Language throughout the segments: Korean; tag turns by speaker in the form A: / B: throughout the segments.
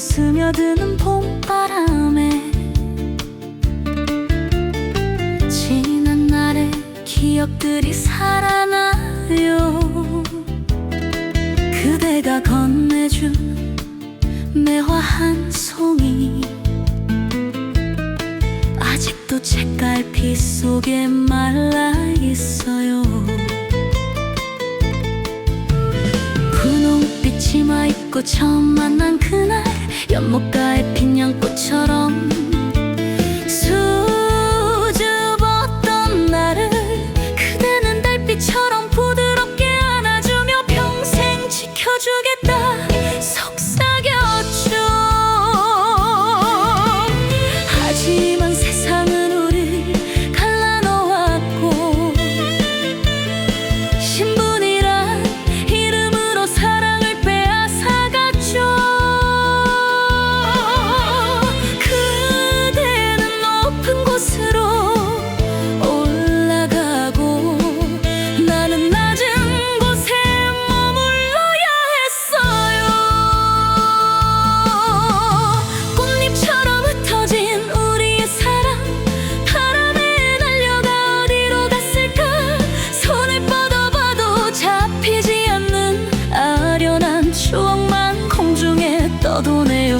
A: 스며드는 봄바람에 지난 날의 기억들이 살아나요. 그대가 건네준 매화한 송이 아직도 책갈피 속에 말라 있어요. 분홍빛 치마 입고 처음 만난 그날 연못가의 핀 양꽃처럼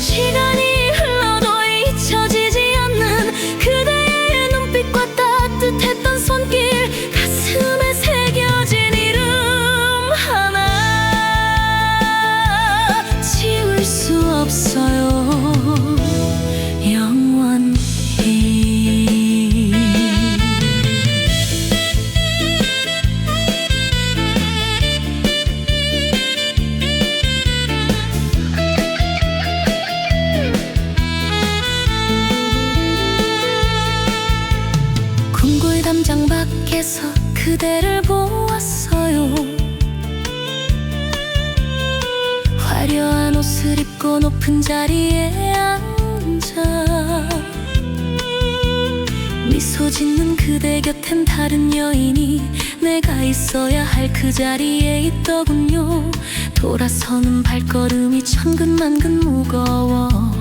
A: 떠도네 밖에서 그대를 보았어요. 화려한 옷을 입고 높은 자리에 앉아 미소 짓는 그대 곁엔 다른 여인이 내가 있어야 할 그 자리에 있더군요. 돌아서는 발걸음이 천근만근 무거워